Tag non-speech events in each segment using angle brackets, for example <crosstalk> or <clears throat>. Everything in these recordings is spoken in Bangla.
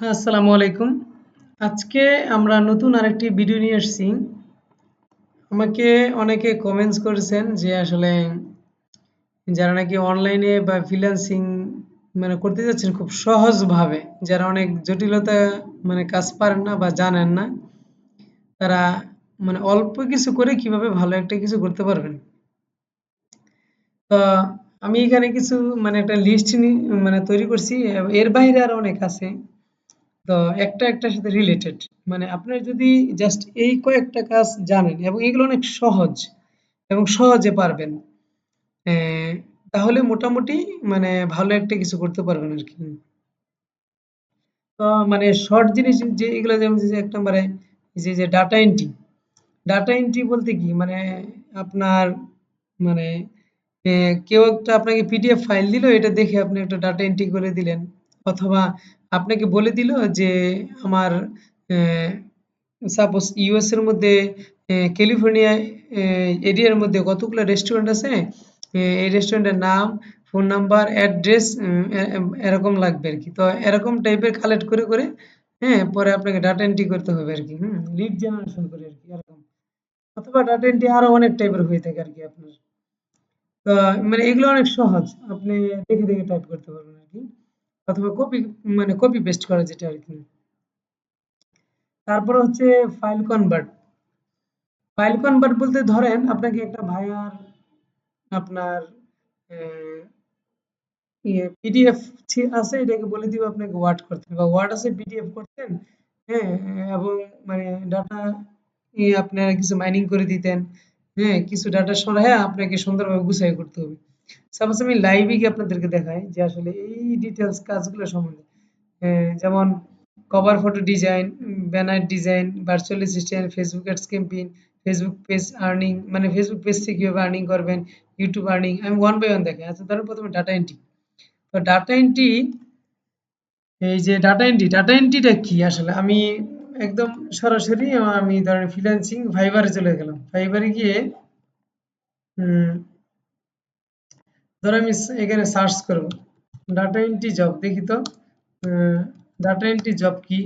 আসসালামু আলাইকুম। আজকে আমরা নতুন আরেকটি ভিডিও নিয়ে এসেছি আমাকে অনেকে কমেন্টস করেছেন যে আসলে যারা নাকি অনলাইনে বা ফ্রিল্যান্সিং মানে করতে যাচ্ছেন খুব সহজভাবে, যারা অনেক জটিলতা মানে কাজ পারেন না বা জানেন না, তারা মানে অল্প কিছু করে কীভাবে ভালো একটা কিছু করতে পারবেন? তো আমি এখানে কিছু মানে একটা লিস্ট মানে তৈরি করছি। এর বাইরে আরও অনেক আছে। তো একটা একটার সাথে রিলেটেড মানে আপনার যদি জাস্ট এই কয়েকটা কাজ জানেন এবং এগুলো অনেক সহজ এবং সহজে পারবেন তাহলে মোটামুটি মানে ভালো একটা কিছু করতে পারবেন আর কি। তো মানে শর্ট জিনিস যে এগুলো যেমন যে এক নম্বরে যে যে ডাটা এন্ট্রি ডাটা এন্ট্রি বলতে কি? মানে আপনার মানে কেউ একটা আপনাকে পিডিএফ ফাইল দিল, এটা দেখে আপনি একটা ডাটা এন্ট্রি করে দিলেন। অথবা আপনাকে বলে দিল যে আমার সাপোজ ইউএস এর মধ্যে ক্যালিফোর্নিয়া এরিয়ার মধ্যে কতগুলো রেস্টুরেন্ট আছে? এই রেস্টুরেন্টের নাম ফোন নাম্বার অ্যাড্রেস এরকম লাগবে আর কি। তো এরকম টাইপের কালেক্ট করে করে হ্যাঁ পরে আপনাকে ডাটা এন্ট্রি করতে হবে আর কি, হুম? লিড জেনারেশন করে আর কি, এরকম। অথবা ডাটা এন্ট্রি আরও অনেক টাইপের হয়ে থাকে আর কি আপনার। তো মানে এগুলো অনেক সহজ, আপনি দেখে দেখে টাইপ করতে পারবেন আর কি। অথবা কপি মানে কপি পেস্ট করা যেটা আর কি। তারপর হচ্ছে ফাইল কনভার্ট ফাইল কনভার্ট বলতে ধরেন আপনাকে একটা ভাইয়ার আপনার ইয়ে পিডিএফ আছে, এটাকে বলে দিব আপনাকে ওয়ার্ড করতে। বা ওয়ার্ড আছে পিডিএফ করতেন হ্যাঁ এবং মানে ডাটা আপনারা কিছু মাইনিং করে দিতেন হ্যাঁ কিছু ডাটা সরাই আপনাকে সুন্দরভাবে গুছাই করতে হবে। সাপোজ আমি লাইভে গিয়ে আপনাদেরকে দেখাই যে আসলে এই ডিটেলস কাজগুলো সম্বন্ধে। যেমন cover photo design banner design virtual assistant Facebook ads campaign Facebook page earning মানে ফেসবুক পেজ থেকে কীভাবে আর্নিং করবেন ইউটিউব আর্নিং আমি ওয়ান বাই ওয়ান দেখাই। আচ্ছা ধরুন প্রথমে ডাটা এন্ট্রি তো ডাটা এন্ট্রি এই যে ডাটা এন্ট্রি ডাটা এন্ট্রিটা কি আসলে? আমি একদম সরাসরি, আমি ধরেন ফ্রিল্যান্সিং ফাইবারে চলে গেলাম। ফাইবারে গিয়ে ধর আমি এখানে সার্চ করব। ডাটা এন্ট্রি জব দেখি তো ডাটা এন্ট্রি জব কি?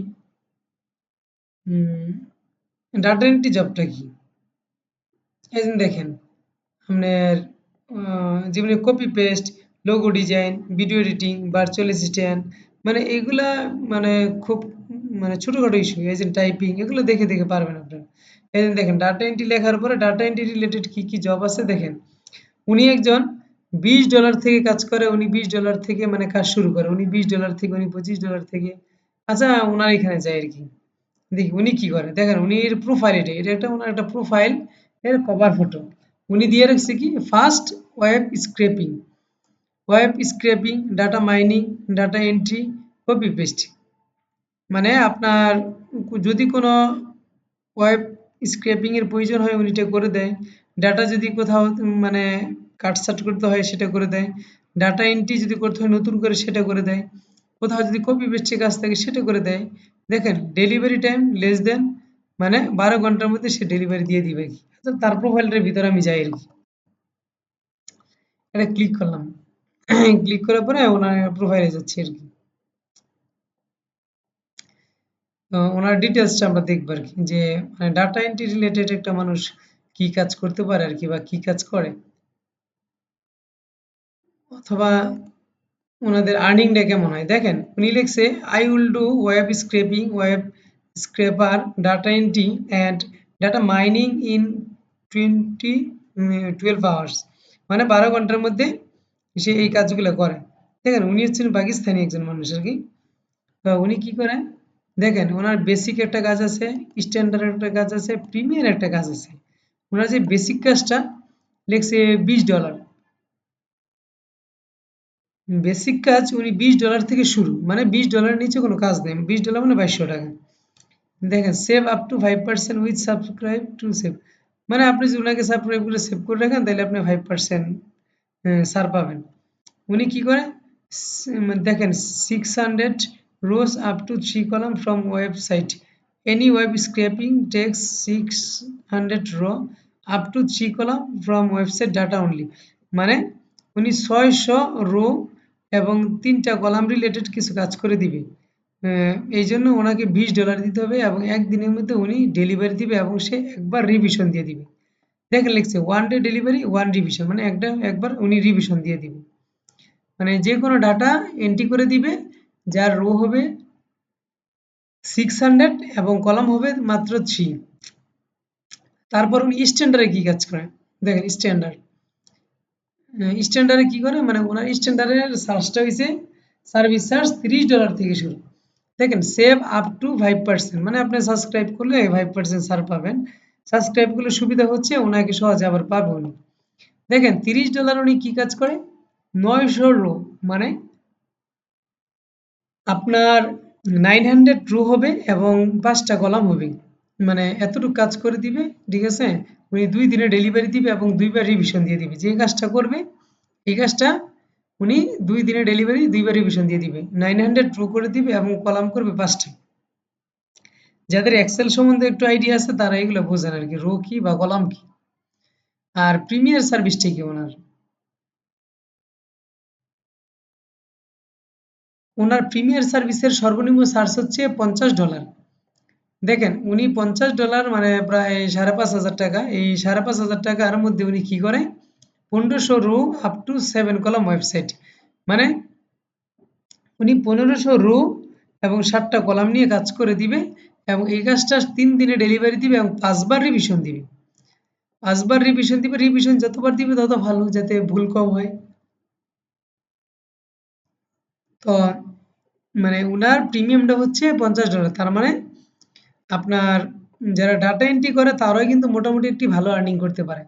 ডাটা এন্ট্রি জবটা কি? এই দেখেন, আপনার যেমন copy paste logo design video editing virtual assistant মানে এগুলা মানে খুব মানে ছোটখাটো ইস্যু এই যে টাইপিং এগুলো দেখে দেখে পারবেন আপনারা। এই দেখেন ডাটা এন্ট্রি লেখার পরে ডাটা এন্ট্রি রিলেটেড কি কি জব আছে দেখেন। উনি একজন বিশ ডলার থেকে কাজ করে, উনি বিশ ডলার থেকে মানে কাজ শুরু করে, উনি বিশ ডলার থেকে, উনি পঁচিশ ডলার থেকে। আচ্ছা ওনার এখানে যায় আর কি। দেখি, উনি কি করে? দেখেন, উনি এর প্রোফাইল এটা এটা একটা ওনার একটা প্রোফাইল এর কভার ফটো উনি দিয়ে রাখছে কি? First web scraping web scraping data mining data entry copy paste মানে আপনার, যদি কোনো ওয়েব স্ক্রেপিং এর প্রয়োজন হয়, উনি এটা করে দেয়। ডাটা যদি কোথাও মানে কাটসাট করতে হয় সেটা করে দেয়। ডাটা এন্ট্রি যদি করতে হয় নতুন করে সেটা করে দেয়। কোথাও যদি কপি পেস্টের কাজ থাকে সেটা করে দেয়। দেখেন ডেলিভারি টাইম লেস দেন মানে বারো ঘণ্টার মধ্যে সে ডেলিভারি দিয়ে দিবে কি? তার প্রোফাইলটার ভিতরে আমি যাই আর কি। এটা ক্লিক করলাম। <coughs> ক্লিক করার পরে ওনার প্রোফাইলে যাচ্ছি আর কি। ওনার ডিটেলসটা আমরা দেখব আর কি যে ডাটা এন্ট্রি রিলেটেড একটা মানুষ কি কাজ করতে পারে আর কি বা কি কাজ করে। অথবা ওনাদের আর্নিংটা কেমন হয়? দেখেন, উনি লিখছে I will do web scraping web scraper data entry and data mining in twenty twelve hours মানে বারো ঘণ্টার মধ্যে সে এই কাজগুলো করে। দেখেন, উনি হচ্ছেন পাকিস্তানি একজন মানুষ আর কি। তো উনি কি করেন? দেখেন, ওনার বেসিক একটা কাজ আছে স্ট্যান্ডার্ড একটা কাজ আছে প্রিমিয়ার একটা কাজ আছে। ওনার যে বেসিক কাজটা, লেখছে বিশ ডলার বেসিক কাজ উনি বিশ ডলার থেকে শুরু। মানে বিশ ডলারের নিচে কোনো কাজ নেই। বিশ ডলার মানে বাইশশো টাকা। দেখেন save up to five percent with subscribe to save মানে আপনি যদি ওনাকে সাবস্ক্রাইব করে সেভ করে রাখেন, তাহলে আপনি ফাইভ পার্সেন্ট সার পাবেন। উনি কি করে? দেখেন six hundred rows up to three column from website any web scraping tasks six hundred row up to three column from website data only মানে উনি ছয়শো রো এবং তিনটা কলাম রিলেটেড কিছু কাজ করে দিবে। এই জন্য ওনাকে বিশ ডলার দিতে হবে এবং একদিনের মধ্যে উনি ডেলিভারি দিবে এবং সে একবার রিভিশন দিয়ে দিবে। দেখেন লিখছে one day delivery one revision মানে একটা, একবার উনি রিভিশন দিয়ে দিবে। মানে যে কোনো ডাটা এন্ট্রি করে দিবে, যার রো হবে সিক্স হান্ড্রেড এবং কলাম হবে মাত্র থ্রি তারপর উনি স্ট্যান্ডার্ডে কি কাজ করে? দেখেন স্ট্যান্ডার্ড স্ট্যান্ডার্ডে কি করে? মানে ওনার স্ট্যান্ডার্ডের সার্চটা হয়েছে সার্ভিস চার্জ তিরিশ ডলার থেকে শুরু। দেখেন save up to five percent মানে আপনি সাবস্ক্রাইব করলে ফাইভ পার্সেন্ট সার পাবেন। সাবস্ক্রাইব করলে সুবিধা হচ্ছে ওনাকে সহজে আবার পাবে উনি। দেখেন, তিরিশ ডলার উনি কি কাজ করে? নয়শো রো মানে আপনার নাইন হান্ড্রেড রো হবে এবং পাঁচটা কলাম হবে। মানে এতটুকু কাজ করে দিবে, ঠিক আছে? উনি দুই দিনে ডেলিভারি দিবে এবং দুইবার রিভিশন দিয়ে দিবে। যে কাজটা করবে, এই কাজটা উনি দুই দিনে ডেলিভারি দুইবার রিভিশন দিয়ে দিবে। নাইন হান্ড্রেড রো করে দিবে এবং কলাম করবে পাঁচটা। যাদের এক্সেল সম্বন্ধে একটু আইডিয়া আছে, তারা এগুলো বোঝেন আর কি রো কি বা কলাম কি। আর প্রিমিয়ার সার্ভিসটা কি ওনার। ওনার প্রিমিয়ার সার্ভিসের সর্বনিম্ন চার্জ হচ্ছে পঞ্চাশ ডলার দেখেন, উনি পঞ্চাশ ডলার মানে প্রায় সাড়ে পাঁচ হাজার টাকা। এই সাড়ে পাঁচ হাজার টাকার মধ্যে উনি কি করে? পনেরোশো row up to seven column website মানে উনি পনেরোশো রু এবং ষাটটা কলাম নিয়ে কাজ করে দিবে এবং এই কাজটা তিন দিনে ডেলিভারি দিবে এবং পাঁচবার রিভিশন দিবে। পাঁচবার রিভিশন দিবে রিভিশন যতবার দিবে তত ভালো, যাতে ভুল কম হয়। তো মানে উনার প্রিমিয়ামটা হচ্ছে পঞ্চাশ ডলার, তার মানে আপনার যারা ডাটা এন্ট্রি করে তারাই কিন্তু মোটামুটি একটি ভালো আর্নিং করতে পারে।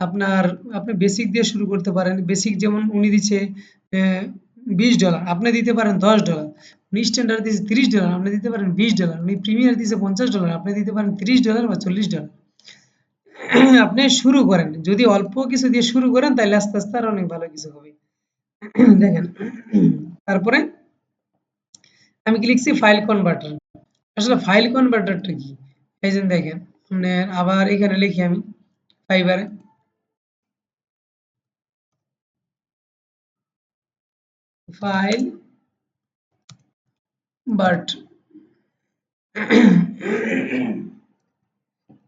আপনার, আপনি বেসিক দিয়ে শুরু করতে পারেন। বেসিক যেমন উনি দিচ্ছে বিশ ডলার আপনি দিতে পারেন দশ ডলার উনি স্ট্যান্ডার্ড দিচ্ছে তিরিশ ডলার আপনি দিতে পারেন বিশ ডলার উনি প্রিমিয়ার দিচ্ছে পঞ্চাশ ডলার আপনি দিতে পারেন তিরিশ ডলার বা চল্লিশ ডলার <clears throat> আপনি শুরু করেন। যদি অল্প কিছু দিয়ে শুরু করেন, তাহলে আস্তে আস্তে আর অনেক ভালো কিছু হবে। <clears throat> দেখেন। <clears throat> তারপরে আমি লিখছি? ফাইল কনভার্টার আসলে ফাইল কনভার্টারটা কি? এই যে দেখেন মানে আবার এখানে লিখি আমি ফাইবারে ফাইল বাট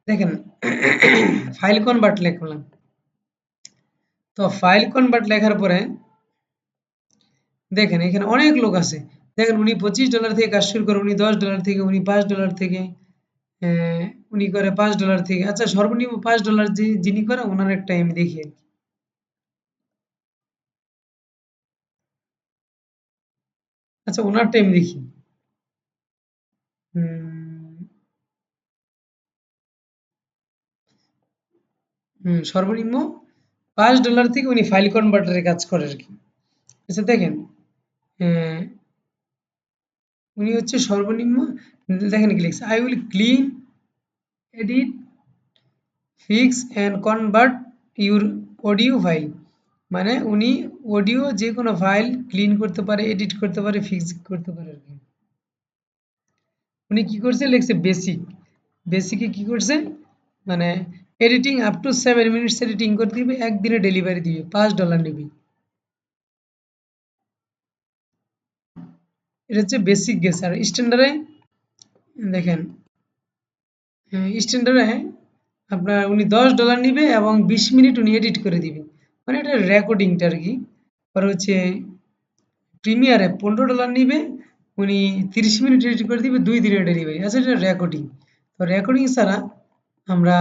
দেখেন ফাইল কনভার্ট লিখলাম? তো ফাইল কনভার্ট লেখার পরে, দেখেন এখানে অনেক লোক আছে। দেখেন উনি পঁচিশ ডলার থেকে কাজ শুরু করে, উনি দশ ডলার থেকে, উনি পাঁচ ডলার থেকে উনি করে পাঁচ ডলার থেকে। আচ্ছা সর্বনিম্ন পাঁচ ডলার যিনি করে, ওনার একটা আমি দেখি আর কি। আচ্ছা ওনার টাইম দেখি। সর্বনিম্ন পাঁচ ডলার থেকে উনি ফাইল কনভার্টারে কাজ করে আর কি। আচ্ছা দেখেন উনি হচ্ছে সর্বনিম্ন, দেখেন কি লিখছে I will clean edit fix and convert your audio file মানে উনি অডিও যে কোনো ফাইল ক্লিন করতে পারে এডিট করতে পারে ফিক্স করতে পারে আর কি। উনি কি করছে, লিখছে বেসিক বেসিকে কি করছে? মানে editing up to seven minutes editing করে দিবে, একদিনে ডেলিভারি দিবে, পাঁচ ডলার নেবে। এটা হচ্ছে বেসিক গেস আর স্ট্যান্ডার্ডে দেখেন স্ট্যান্ডার্ডে আপনার উনি দশ ডলার নিবে এবং বিশ মিনিট উনি এডিট করে দিবে। মানে এটা রেকর্ডিংটা আর কি। আর হচ্ছে প্রিমিয়ারে পনেরো ডলার নিবে, উনি তিরিশ মিনিট এডিট করে দিবে, দুই দিনের ডেলিভারি আচ্ছা এটা রেকর্ডিং তো রেকর্ডিং ছাড়া আমরা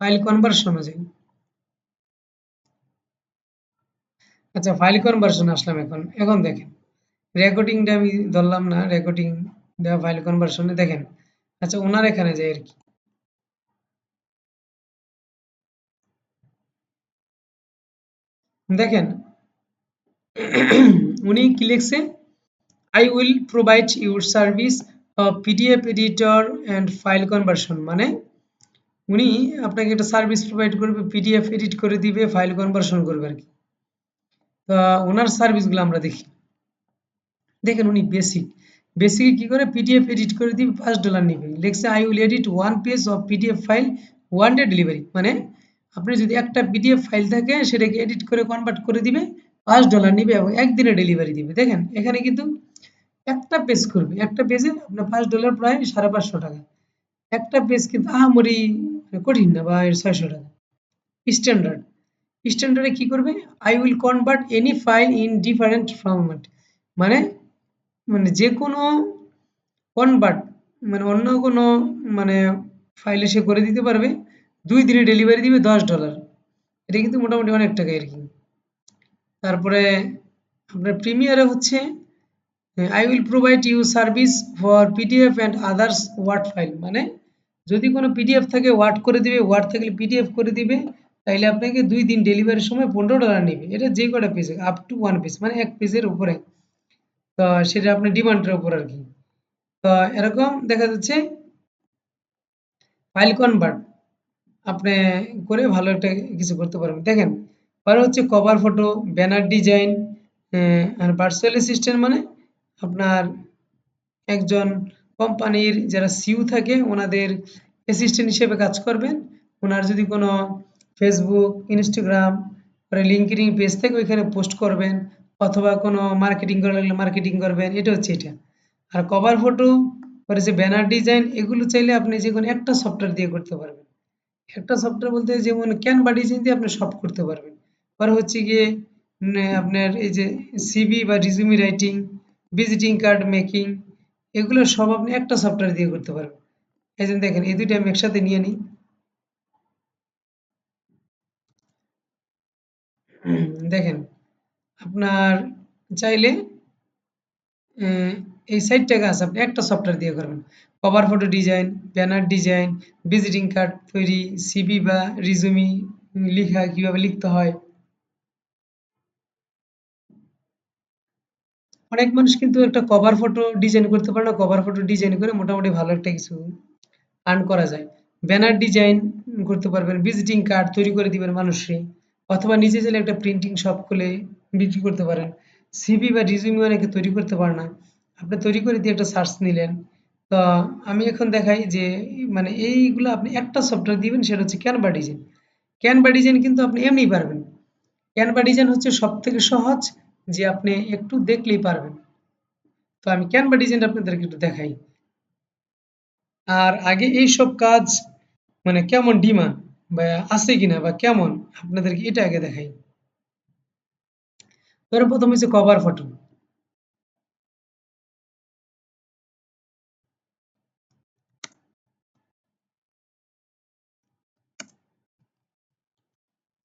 ফাইল কনভার্সন যাই আচ্ছা ফাইল কনভার্সন আসলাম এখন। এখন দেখেন রেকর্ডিংটা আমি ধরলাম না রেকর্ডিং ফাইল কনভার্সনে দেখেন। আচ্ছা ওনার এখানে যাই আর কি? দেখেন, <clears throat> উনি কি লিখছে? I will provide your service PDF editor and file conversion মানে উনি আপনাকে একটা সার্ভিস প্রোভাইড করবে পিডিএফ এডিট করে দিবে ফাইল কনভার্সন করবে আর কি। ওনার সার্ভিসগুলো আমরা দেখি। দেখেন উনি বেসিক বেসিকে কি করে? পিডিএফ এডিট করে দিবে পাঁচ ডলার নিবে। লেখছে I will edit one page of PDF file one day delivery মানে আপনি যদি একটা পিডিএফ ফাইল থাকে, সেটাকে এডিট করে কনভার্ট করে দিবে, পাঁচ ডলার নিবে এবং একদিনে ডেলিভারি দিবে। দেখেন, এখানে কিন্তু একটা পেজ করবে। একটা পেজে আপনার পাঁচ ডলার প্রায় সাড়ে পাঁচশো টাকা। একটা পেজ কিন্তু আহামরি কঠিন না বা ছয়শো টাকা। স্ট্যান্ডার্ড স্ট্যান্ডার্ডে কি করবে? I will convert any file in different format মানে মানে যে কোনো কনভার্ট মানে অন্য কোনো মানে ফাইলে সে করে দিতে পারবে। দুই দিনে ডেলিভারি দিবে দশ ডলার এটা কিন্তু মোটামুটি অনেক টাকা আর কি। তারপরে আপনার প্রিমিয়ারে হচ্ছে I will provide you service for PDF and others word file মানে যদি কোনো পিডিএফ থাকে ওয়ার্ড করে দিবে ওয়ার্ড থাকলে পিডিএফ করে দিবে। তাইলে আপনাকে দুই দিন ডেলিভারির সময় পনেরো ডলার নেবে। এটা যে কটা page up to one piece মানে এক পিসের উপরে। তো সেটা আপনার ডিমান্ডের উপর আর কি। তো এরকম দেখা যাচ্ছে ফাইল কনভার্ট আপনি করে ভালো একটা কিছু করতে পারবেন। দেখেন, পরে হচ্ছে কভার ফটো ব্যানার ডিজাইন আর ভার্চুয়াল অ্যাসিস্ট্যান্ট মানে আপনার একজন কোম্পানির যারা সিউ থাকে, ওনাদের অ্যাসিস্ট্যান্ট হিসেবে কাজ করবেন। ওনার যদি কোনো ফেসবুক ইনস্টাগ্রাম লিঙ্কিং পেজ থেকে ওইখানে পোস্ট করবেন, অথবা কোনো মার্কেটিং করা লাগলে মার্কেটিং করবেন, এটা হচ্ছে এটা। আর কভার ফটো পরে যে ব্যানার ডিজাইন এগুলো চাইলে আপনি যে কোনো একটা সফটওয়্যার দিয়ে করতে পারবেন। একটা সফটওয়্যার বলতে যেমন ক্যানভা ডিজাইন দিয়ে আপনি সব করতে পারবেন। পরে হচ্ছে গিয়ে আপনার এই যে সিবি বা resume writing visiting card making এগুলো সব আপনি একটা সফটওয়্যার দিয়ে করতে পারবেন। এই দেখেন, এই দুইটা আমি একসাথে নিয়ে নিই। দেখেন, আপনার চাইলে এই সাইডটা কাজ আপনি একটা সফটওয়্যার দিয়ে করবেন। Cover photo design banner design visiting card তৈরি সিবি বা রিজুমি লিখা কীভাবে লিখতে হয়। অনেক মানুষ কিন্তু একটা কভার ফটো ডিজাইন করতে পারে না কভার ফটো ডিজাইন করে মোটামুটি ভালো একটা কিছু আর্ন করা যায়। ব্যানার ডিজাইন করতে পারবেন ভিজিটিং কার্ড তৈরি করে দিবেন মানুষকে। অথবা নিজে চাইলে একটা প্রিন্টিং শপ খুলে বিক্রি করতে পারেন। সিভি বা রিজিউমি অনেকে তৈরি করতে পারে না। আপনি তৈরি করে দিয়ে একটা সার্চ নিলেন। তো আমি এখন দেখাই যে মানে এইগুলো আপনি একটা সফটওয়্যার দিবেন, সেটা হচ্ছে ক্যানভা ডিজাইন ক্যানভা ডিজাইন কিন্তু আপনি এমনি পারবেন। ক্যানভা ডিজাইন হচ্ছে সব থেকে সহজ যে আপনি একটু দেখলেই পারবেন। তো আমি ক্যানভা ডিজাইন আপনাদেরকে একটু দেখাই। আর আগে এই সব কাজ মানে কেমন ডিমান্ড? আছে কিনা বা কেমন, আপনাদেরকে এটা আগে দেখাই। ধরো প্রথম হচ্ছে কভার ফটো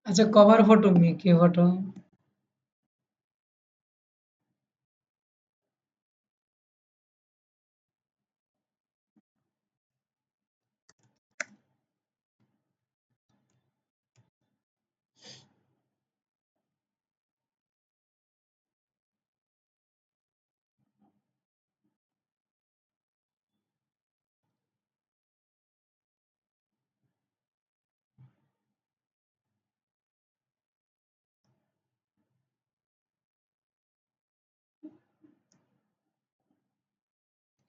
আচ্ছা কভার ফটো কি ফটো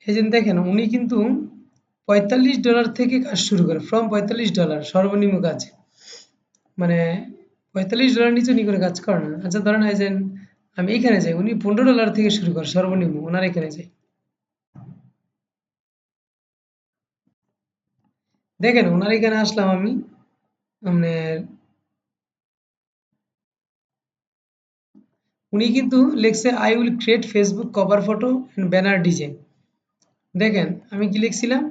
এই দেখেন, উনি কিন্তু পঁয়তাল্লিশ ডলার থেকে কাজ শুরু করে ফ্রম পঁয়তাল্লিশ ডলার সর্বনিম্ন কাজ। মানে পঁয়তাল্লিশ ডলার নিচে উনি করে কাজ করে না। আচ্ছা ধরেন এই আমি এখানে যাই, উনি পনেরো ডলার থেকে শুরু করে, সর্বনিম্ন, ওনার এখানে যাই। দেখেন, ওনার এখানে আসলাম আমি মানে উনি কিন্তু লিখছে I will create Facebook cover photo and banner design দেখেন, আমি কি লিখছিলাম?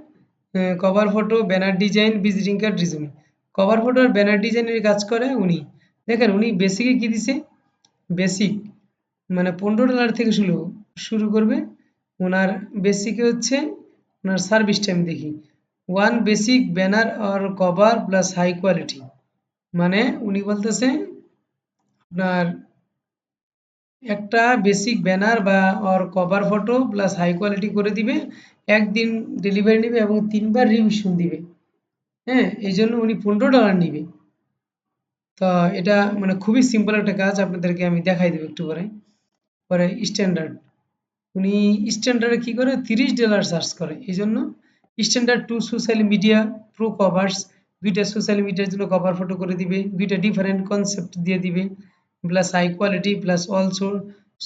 Cover photo banner design visiting card resume cover photo আর ব্যানার ডিজাইনের কাজ করে উনি। দেখেন, উনি বেসিকে কি দিছে? বেসিক মানে পনেরো ডলার থেকে শুরু শুরু করবে। ওনার বেসিকে হচ্ছে ওনার সার্ভিসটা আমি দেখি। ওয়ান বেসিক ব্যানার আর কভার প্লাস হাই কোয়ালিটি মানে উনি বলতেছে, আপনার একটা বেসিক ব্যানার বা ওর cover photo plus high quality করে দিবে, একদিন ডেলিভারি নেবে এবং তিনবার রিভিশন দিবে। হ্যাঁ এই জন্য উনি পনেরো ডলার নিবে। তো এটা মানে খুবই সিম্পল একটা কাজ, আপনাদেরকে আমি দেখাই দেবো একটু পরে। পরে স্ট্যান্ডার্ড উনি স্ট্যান্ডার্ডে কী করে? তিরিশ ডলার চার্জ করে। এই জন্য standard two social media pro covers দুইটা সোশ্যাল মিডিয়ার জন্য কভার ফটো করে দিবে, দুইটা ডিফারেন্ট কনসেপ্ট দিয়ে দিবে। Plus high quality plus all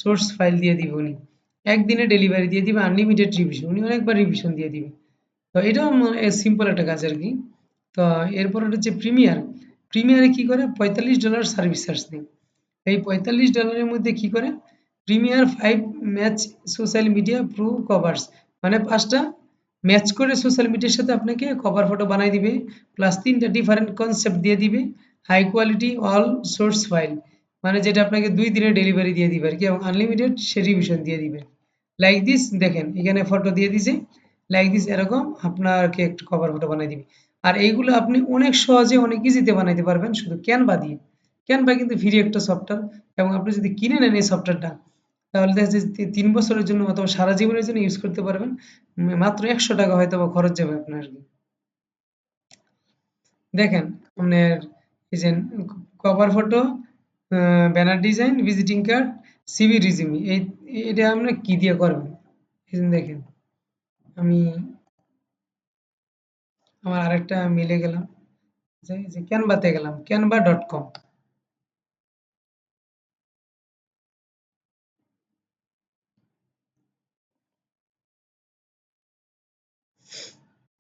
source file দিয়ে দিবে উনি। একদিনে ডেলিভারি দিয়ে দিবে আনলিমিটেড রিভিশন উনি অনেকবার রিভিশন দিয়ে দিবে। তো এটাও সিম্পল একটা কাজ আর কি। তো এরপর হচ্ছে প্রিমিয়ার প্রিমিয়ারে কি করে? পঁয়তাল্লিশ ডলার সার্ভিস চার্জ নেই এই পঁয়তাল্লিশ ডলারের মধ্যে কি করে? Premier five match social media pro covers মানে পাঁচটা ম্যাচ করে সোশ্যাল মিডিয়ার সাথে আপনাকে কভার ফটো বানাই দিবে। প্লাস তিনটা ডিফারেন্ট কনসেপ্ট দিয়ে দিবে। High quality all source file মানে যেটা আপনাকে দুই দিনে ডেলিভারি দিয়ে দিবে আর কি, এবং আনলিমিটেড সে রিভিশন দিয়ে দিবে। লাইক দিস দেখেন, এখানে ফটো দিয়ে দিছে। লাইক দিস এরকম আপনাকে একটু কভার ফটো বানাই দিবে। আর এইগুলো আপনি অনেক সহজে, অনেক ইজিতে বানাইতে পারবেন শুধু ক্যানভা দিয়ে। ক্যানভা কিন্তু ফ্রি একটা সফটওয়্যার এবং আপনি যদি কিনে নেন এই সফটওয়্যারটা তাহলে দেখা যাচ্ছে তিন বছরের জন্য অথবা সারা জীবনের জন্য ইউজ করতে পারবেন। মাত্র একশো টাকা হয়তো বা খরচ যাবে আপনার দেখেন, আপনার এই যে cover photo banner design visiting card CV resume এই, এটা আমরা কি দিয়ে করবেন দেখেন, আমি আমার আরেকটা মিলে গেলাম, যে ক্যানভাতে গেলাম ক্যানভা ডট কম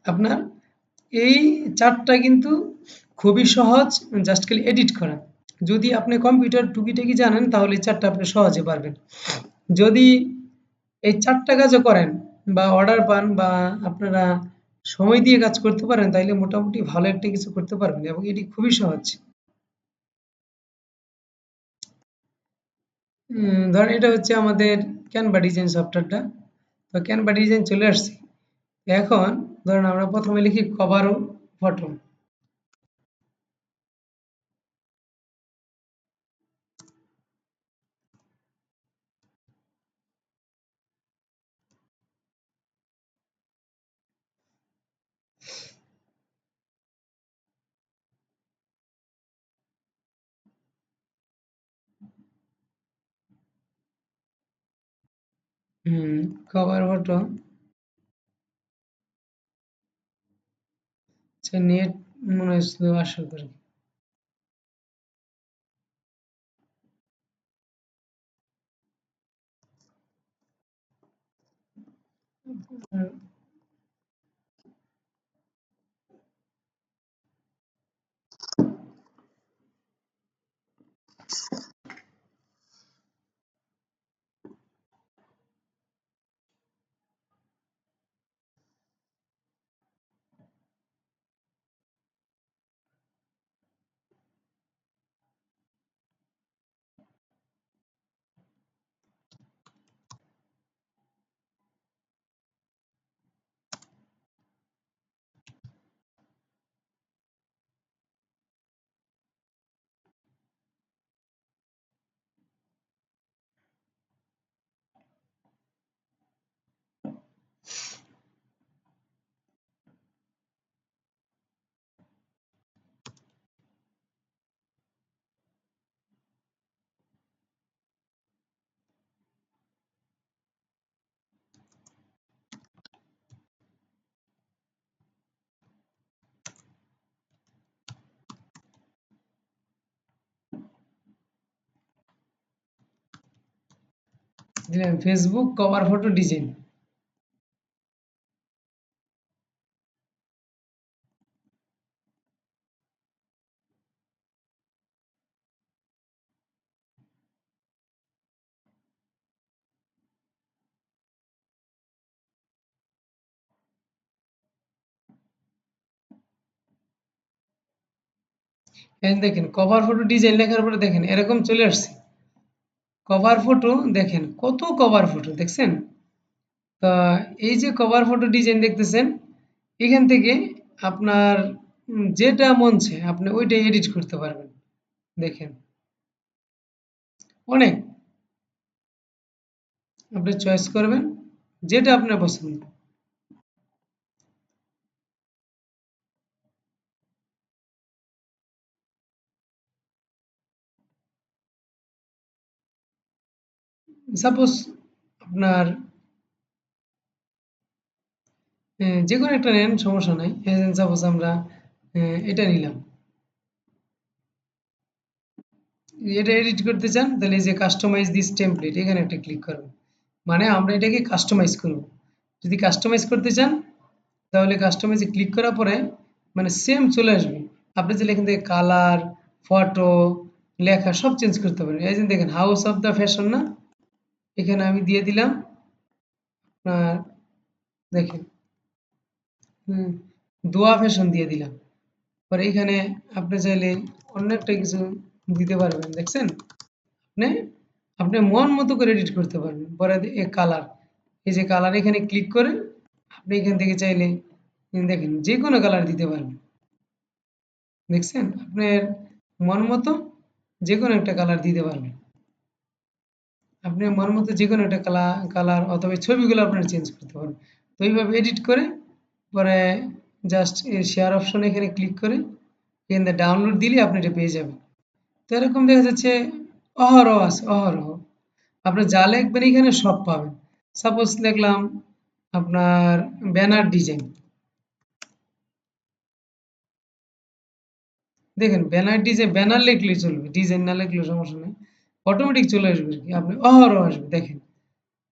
আপনার এই চার্টটা কিন্তু খুবই সহজ জাস্ট খালি এডিট করা। যদি আপনি কম্পিউটার টুকিটাকি জানেন, তাহলে এই চারটা আপনি সহজে পারবেন। যদি এই চারটা কাজও করেন বা অর্ডার পান বা আপনারা সময় দিয়ে কাজ করতে পারেন, তাইলে মোটামুটি ভালো একটা কিছু করতে পারবেন এবং এটি খুবই সহজ। ধরেন এটা হচ্ছে আমাদের ক্যানভা ডিজাইন সফটওয়্যারটা তো ক্যানভা ডিজাইন চলে আসছে। এখন ধরেন আমরা প্রথমে লিখি কভার ফটো হুম কভার ফটো আচ্ছা নেট মনে হয় আশা করি। দিলেন ফেসবুক কভার ফটো ডিজাইন দেখেন কভার ফটো ডিজাইন লেখার পরে দেখেন, এরকম চলে আসছে। কভার ফটো দেখেন, কত কভার ফটো দেখছেন? তা এই যে কভার ফটো ডিজাইন দেখতেছেন, এখান থেকে আপনার যেটা মন আপনি ওইটাই এডিট করতে পারবেন। দেখেন। অনেক। আপনি চয়েস করবেন, যেটা আপনার পছন্দ। সাপোজ আপনার যে কোনো একটা নেন সমস্যা নাই। সাপোজ আমরা এটা নিলাম। এটা এডিট করতে চান, তাহলে যে কাস্টমাইজ দিস টেমপ্লেট এখানে একটা ক্লিক করবেন মানে আমরা এটাকে কাস্টমাইজ করব। যদি কাস্টমাইজ করতে চান, তাহলে কাস্টমাইজে ক্লিক করার পরে মানে সেম চলে আসবে। আপনি চাইলে এখান থেকে কালার ফটো লেখা সব চেঞ্জ করতে পারেন। এই যে দেখেন হাউস অফ দ্য ফ্যাশন না? এখানে আমি দিয়ে দিলাম। আপনার, দেখেন। হুম, দোয়া ফ্যাশন দিয়ে দিলাম। পরে এখানে আপনি চাইলে অন্য একটা কিছু দিতে পারবেন, দেখছেন? আপনি আপনি মন মতো করে এডিট করতে পারবেন। পরে এ কালার এই যে কালার এখানে ক্লিক করে আপনি এখান থেকে চাইলে, দেখেন যে কোনো কালার দিতে পারবেন। দেখছেন? আপনার মন মতো যে কোনো একটা কালার দিতে পারবেন। আপনি মন মতো যে কোনো একটা কালার কালার অথবা ছবিগুলো আপনার চেঞ্জ করতে পারবেন তো এইভাবে এডিট করে পরে জাস্ট শেয়ার অপশন এখানে ক্লিক করে এখান ডাউনলোড দিলে আপনি এটা পেয়ে যাবেন। তো এরকম দেখা যাচ্ছে অহরহ আছে, অহরহ। আপনি যা লিখবেন এখানে সব পাবেন। সাপোজ লিখলাম আপনার ব্যানার ডিজাইন দেখেন ব্যানার ডিজাইন ব্যানার লিখলে চলবে ডিজাইন না লিখলে সমস্যা নেই। অটোমেটিক চলে আসবে কি? আপনি অহরহ আসবে, দেখেন।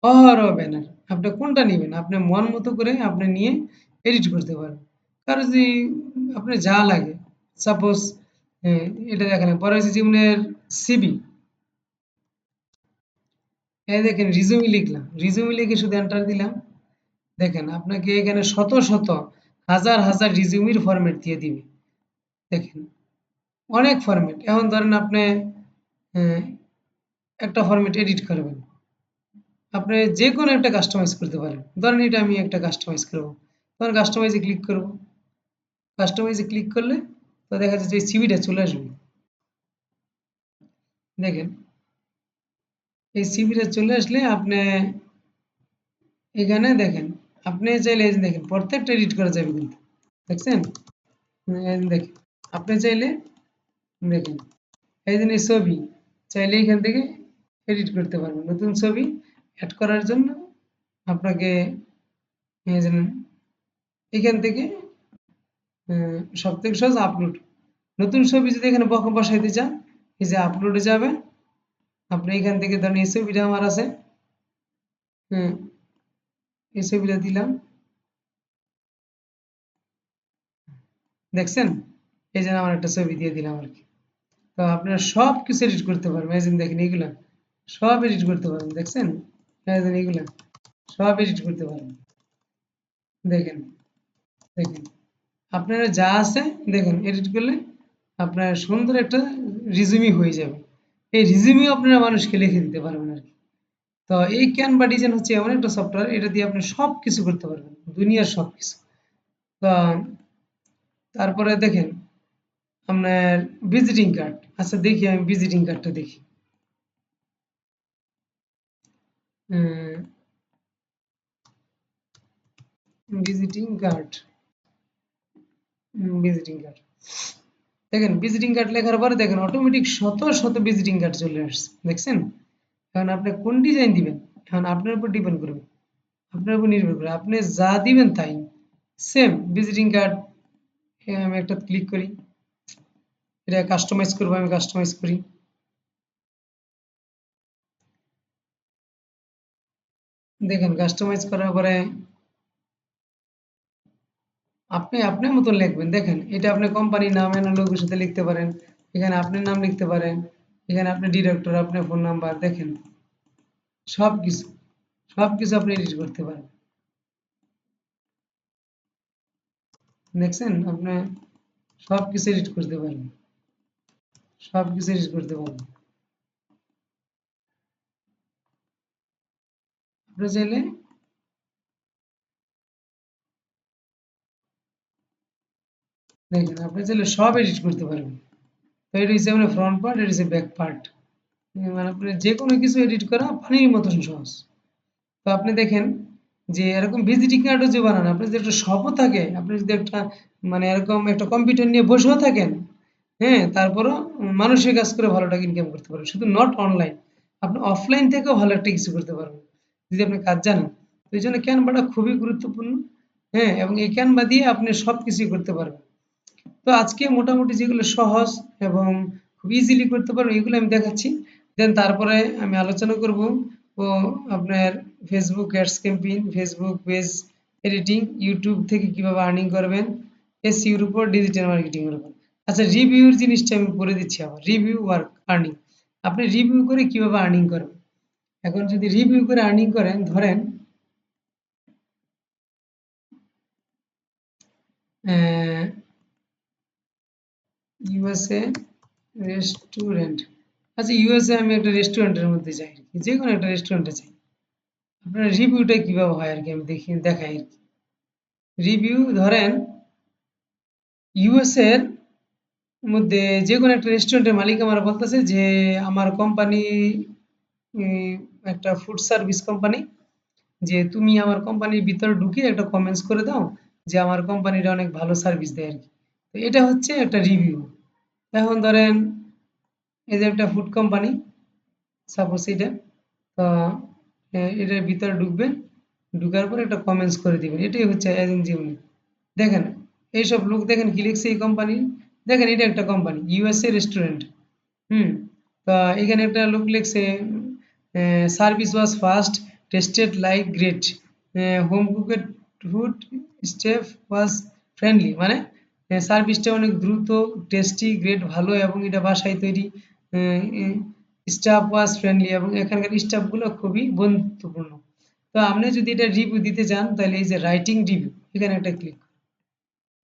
অহরহ ব্যানার আপনি কোনটা নেবেন? আপনি মন মতো করে আপনি নিয়ে এডিট করতে পারবেন। কারও যদি আপনার যা লাগে সাপোজ এটা দেখালাম, পরে হচ্ছে জীবনের সিবি এই দেখেন রিজুমি লিখলাম। রিজুমি লিখে শুধু এন্টার দিলাম। দেখেন, আপনাকে এখানে শত শত, হাজার হাজার রিজুমির ফরম্যাট দিয়ে দিবে। দেখেন, অনেক ফরম্যাট এখন ধরেন আপনি একটা ফরম্যাট এডিট করবেন আপনি যে কোনো একটা কাস্টমাইজ করতে পারেন। ধরেন এটা আমি একটা কাস্টমাইজ করব। তখন কাস্টমাইজে ক্লিক করব। কাস্টমাইজে ক্লিক করলে তো দেখা যাচ্ছে এই সিবিটা চলে আসবে। দেখেন, এই সিবিটা চলে আসলে আপনি এখানে দেখেন, আপনি চাইলে দেখেন, প্রত্যেকটা এডিট করা যাবে কিন্তু। দেখছেন? দেখেন, আপনি চাইলে দেখেন, এই জন্য ছবি, চাইলে এখান থেকে এডিট করতে পারবেন নতুন ছবি অ্যাড করার জন্য আপনাকে এখান থেকে সব থেকে সহজ আপলোড নতুন ছবি যদি এখানে বক বসাইতে চান, এই যে আপলোডে যাবেন আপনি এখান থেকে ধরেন এই ছবিটা আমার আছে। হ্যাঁ এই ছবিটা দিলাম। দেখছেন? এই জন্য আমার একটা ছবি দিয়ে দিলাম আর কি। তো আপনারা সব কিছু এডিট করতে পারবেন। এই যে দেখেন এইগুলা। সব এডিট করতে পারবেন, দেখছেন? হ্যাঁ এগুলো সব এডিট করতে পারবেন। দেখেন দেখেন। আপনারা যা আছে, দেখেন এডিট করলে আপনার সুন্দর একটা রিজুমি হয়ে যাবে। এই রিজুমি আপনারা মানুষকে লিখে দিতে পারবেন আর কি। তো এই ক্যানভা ডিজাইন হচ্ছে এমন একটা সফটওয়্যার এটা দিয়ে আপনি সব কিছু করতে পারবেন, দুনিয়ার সব কিছু তো তারপরে দেখেন, আপনার ভিজিটিং কার্ড আচ্ছা দেখি আমি ভিজিটিং কার্ডটা দেখি। ভিজিটিং কার্ড ভিজিটিং কার্ড দেখেন ভিজিটিং কার্ড লেখার পরে দেখেন অটোমেটিক শত শত ভিজিটিং কার্ড চলে আসছে, দেখছেন? এখন আপনি কোন ডিজাইন দিবেন? এখন আপনার উপর ডিপেন্ড করবে। আপনার উপর নির্ভর করে আপনি যা দিবেন তাই। সেম ভিজিটিং কার্ড আমি একটা ক্লিক করি। এটা কাস্টমাইজ করব, আমি কাস্টমাইজ করি। দেখেন কাস্টমাইজ করার পরে আপনি আপনার মতন লিখবেন দেখেন এটা আপনি কোম্পানির নাম এনে লোকের সাথে লিখতে পারেন এখানে আপনার নাম লিখতে পারেন এখানে আপনি ডিরেক্টর আপনার ফোন নাম্বার দেখেন সব কিছু সব কিছু আপনি এডিট করতে পারেন দেখছেন আপনি সব কিছু এডিট করতে পারেন সব কিছু এডিট করতে পারেন চাইলে দেখেন আপনি চাইলে সব এডিট করতে পারবেন। তো এটা ফ্রন্ট পার্ট এটা ব্যাক পার্ট মানে আপনি যে কোনো কিছু এডিট করা মতন সহজ। তো আপনি দেখেন যে এরকম ভিজিটিং কার্ডও যে বানান, আপনি যদি একটা শপও থাকে, আপনি যদি একটা মানে এরকম একটা কম্পিউটার নিয়ে বসেও থাকেন হ্যাঁ তারপরও মানুষের কাজ করে ভালো টাকা ইনকাম করতে পারবেন। শুধু নট অনলাইন আপনি অফলাইন থেকেও ভালো একটা কিছু করতে পারবেন। যদি আপনি কাজ জানেন, তো এই জন্য ক্যানভাটা খুবই গুরুত্বপূর্ণ হ্যাঁ এবং এই ক্যান ক্যানভা দিয়ে আপনি সব কিছুই করতে পারবেন। তো আজকে মোটামুটি যেগুলো সহজ এবং খুব ইজিলি করতে পারবেন, এগুলো আমি দেখাচ্ছি। দেন তারপরে আমি আলোচনা করব ও আপনার Facebook ads campaign Facebook page editing YouTube থেকে কীভাবে আর্নিং করবেন এসইউর উপর ডিজিটাল মার্কেটিং এর উপর। আচ্ছা রিভিউর জিনিসটা আমি বলে দিচ্ছি আবার রিভিউ ওয়ার্ক আর্নিং আপনি রিভিউ করে কীভাবে আর্নিং করবেন? এখন যদি রিভিউ করে আর্নিং করেন, ধরেন ইউএসএ রেস্টুরেন্ট আচ্ছা ইউএসএ আমি একটা রেস্টুরেন্টের মধ্যে যাই যে কোনো একটা রেস্টুরেন্টে যাই। আপনার রিভিউটা কীভাবে হয় আর কি, আমি দেখি, দেখাই আর কি। রিভিউ ধরেন ইউএসএ এর মধ্যে যে কোনো একটা রেস্টুরেন্টের মালিক আমার বলতেছে যে, আমার কোম্পানি একটা ফুড সার্ভিস কোম্পানি যে তুমি আমার কোম্পানির ভিতরে ঢুকে একটা কমেন্টস করে দাও যে আমার কোম্পানিটা অনেক ভালো সার্ভিস দেয় আর কি তো এটা হচ্ছে একটা রিভিউ এখন ধরেন, এই যে একটা ফুড কোম্পানি সাপোজ এটা, তো এটার ভিতরে ঢুকবেন ঢুকার পর একটা কমেন্টস করে দিবেন এটাই হচ্ছে এজেন্সি উনি দেখেন, এইসব লোক দেখেন কি লিখছে এই কোম্পানি দেখেন এটা একটা কোম্পানি ইউএসএ রেস্টুরেন্ট হুম, তা এখানে একটা লোক লিখছে service was fast tasted like great home cooked food staff was friendly মানে সার্ভিসটা অনেক দ্রুত টেস্টি গ্রেট ভালো এবং এটা বাসায় তৈরি স্টাফ ওয়াজ ফ্রেন্ডলি এবং এখানকার স্টাফগুলো খুবই বন্ধুত্বপূর্ণ। তো আপনি যদি এটা রিভিউ দিতে চান, তাহলে এই যে রাইটিং রিভিউ এখানে একটা ক্লিক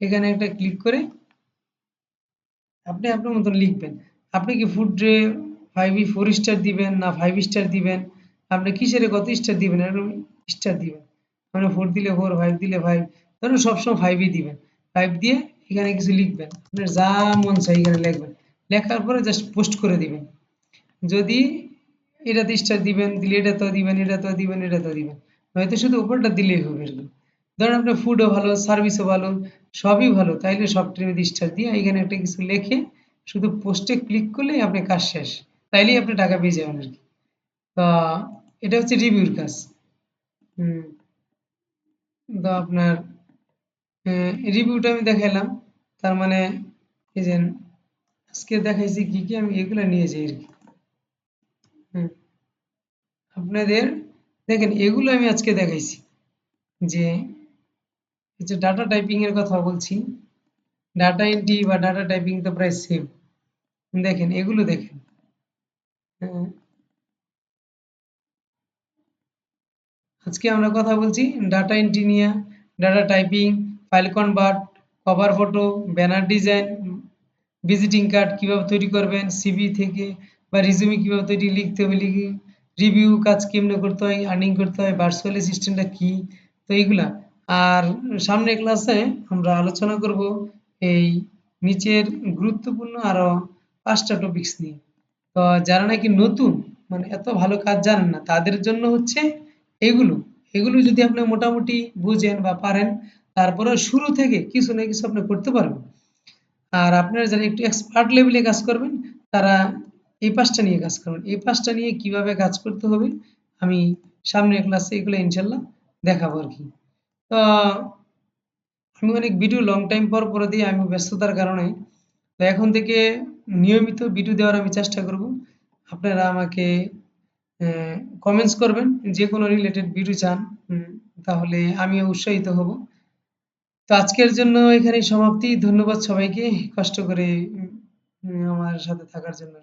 এখানে একটা ক্লিক করে আপনি আপনার মতন লিখবেন। আপনি কি ফুডে ফাইভ ফোর স্টার দিবেন না ফাইভ স্টার দিবেন। আপনি কিসের কত স্টার দিবেন? এরকম স্টার দিবেন। আপনি ফোর দিলে ফোর ফাইভ দিলে ফাইভ ধরুন সবসময় ফাইভই দিবেন। ফাইভ দিয়ে এখানে কিছু লিখবেন। আপনার যা মন চাই এখানে লিখবেন। লেখার পরে জাস্ট পোস্ট করে দিবেন। যদি এটাতে স্টার দিবেন, দিলে এটা তো দিবেন এটা তো দিবেন এটা তো দিবেন। হয়তো শুধু উপরটা দিলেই হবে আর কি। ধরেন আপনার ফুডও ভালো সার্ভিসও ভালো, সবই ভালো, তাইলে মধ্যে স্টার দিয়ে এখানে একটা কিছু লিখে শুধু পোস্টে ক্লিক করলেই আপনি কাজ শেষ। তাইলেই আপনি টাকা পেয়ে যাবেন আর কি। তো এটা হচ্ছে রিভিউর কাজ। তো আপনার রিভিউটা আমি দেখাইলাম। তার মানে এই যে আজকে দেখাইছি কি কি, আমি এগুলো নিয়ে যাই আর কি। আপনাদের, দেখেন এগুলো আমি আজকে দেখাইছি। যে যে ডাটা টাইপিং এর কথা বলছি। ডাটা এন্ট্রি বা ডাটা টাইপিং তো প্রায় সেম দেখেন, এগুলো দেখেন। আজকে আমরা কথা বলছি ডাটা এন্ট্রি নিয়ে data typing file convert cover photo banner design visiting card কীভাবে তৈরি করবেন সিভি থেকে বা রিজিউমি কীভাবে তৈরি লিখতে হবে, লিখি রিভিউ কাজ কেমনে করতে হয় আর্নিং করতে হয় ভার্চুয়াল অ্যাসিস্ট্যান্টটা কি? তো এইগুলা। আর সামনের ক্লাসে আমরা আলোচনা করব এই নিচের গুরুত্বপূর্ণ আরও পাঁচটা টপিকস নিয়ে। যারা নাকি নতুন মানে এত ভালো কাজ জানেন না, তাদের জন্য হচ্ছে এগুলো। এগুলো যদি আপনি মোটামুটি বুঝেন বা পারেন তারপরে শুরু থেকে কিছু না কিছু আপনি করতে পারবেন। আর আপনারা যারা একটু এক্সপার্ট লেভেলে কাজ করবেন, তারা এই পাঁচটা নিয়ে কাজ করবেন। এই পাঁচটা নিয়ে কীভাবে কাজ করতে হবে, আমি সামনের ক্লাসে এগুলো ইনশাল্লাহ দেখাবো আর কি। তো আমি অনেক ভিডিও লং টাইম পর পরে দিয়ে আমি ব্যস্ততার কারণে, তো এখন থেকে নিয়মিত ভিডিও দেওয়ার আমি চেষ্টা করব। আপনারা আমাকে কমেন্টস করবেন যে কোনো রিলেটেড ভিডিও চান তাহলে আমি উৎসাহিত হব। তো আজকের জন্য এখানে সমাপ্তি। ধন্যবাদ সবাইকে। কষ্ট করে আমার সাথে থাকার জন্য